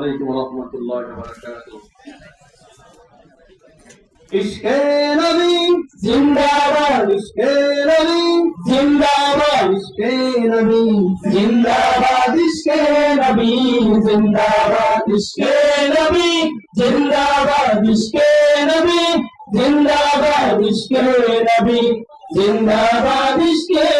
عليكم ورحمة الله وبركاته عشق نبی زندہ باد عشق نبی زندہ باد عشق نبی زندہ باد عشق نبی زندہ باد عشق نبی زندہ باد عشق نبی زندہ باد عشق نبی زندہ باد عشق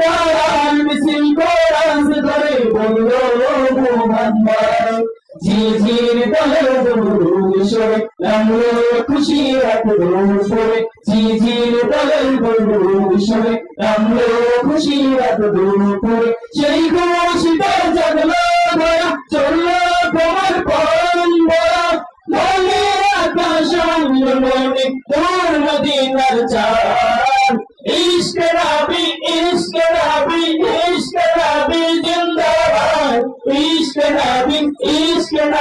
তারার মিছিল কোরআন ধরে বলল মোহাম্মদ ঝিঝির দৌড় সরে নামলো খুশি দৌড় সরে ঝিঝির দৌড় সরে নামলো খুশি রাত দৌড় সেই খুশিতে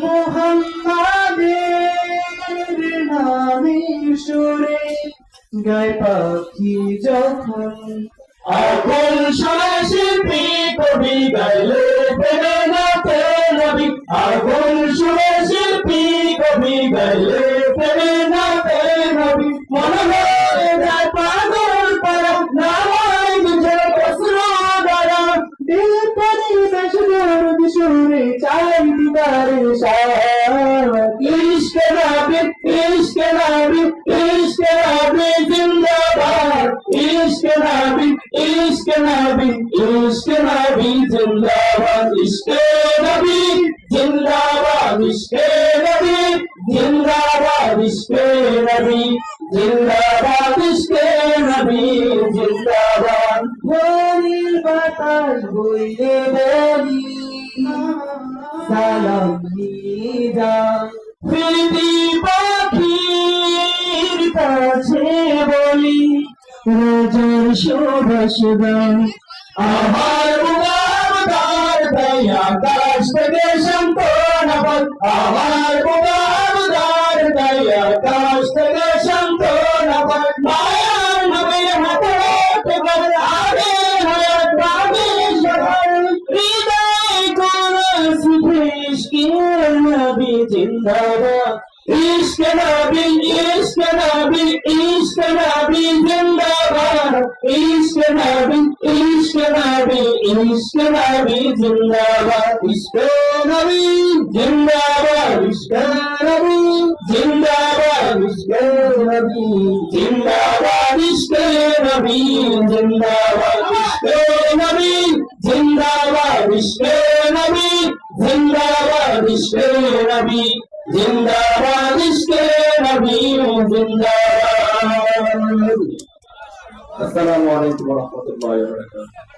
মোহাম্মদের নামে সুরে গায় পাখি যখন। আগুন সরাসি কবি গাইলে প্রেমেনাতে নবী। আগুন সুরে শিল্পী কবি গাইলে প্রেমেনাতে নবী। মনে হয়ে যায় পাগল পারা না হয় নিজের প্রশ্ন দ্বারা चाँद दरशाह इश्क नाबिक इश्क नाबिक इश्क नाबिक जिंदाबाद। इश्क नाबिक इश्क नाबिक इश्क नाबिक जिंदाबाद। इश्क नबी, जिंदाबाद। इश्क नबी, जिंदाबाद। इश्क नबी, जिंदाबाद। इश्क नबी, जिंदाबाद। गोली बताश भूल दे সালাম নিয়ে যাও ফিরতি পাখির কাছে বলি, রোজার শুভসদান আমার উদাবদার দয়া কাশ থেকে সম্পূর্ণ আমার উদাবদার দয়া কাশ abi zindabad İşte abi işte abi işte abi zindabad İşte abi işte abi işte abi zindabad İşte abi zindabad İşte abi zindabad İşte abi zindabad İşte abi zindabad İşte abi zindabad İşte abi zindabad ইশকে নবী জিন্দাবাদ ইশকে নবী জিন্দাবাদ আসসালামু আলাইকুম ওয়া রাহমাতুল্লাহি ওয়া বারাকাতুহু।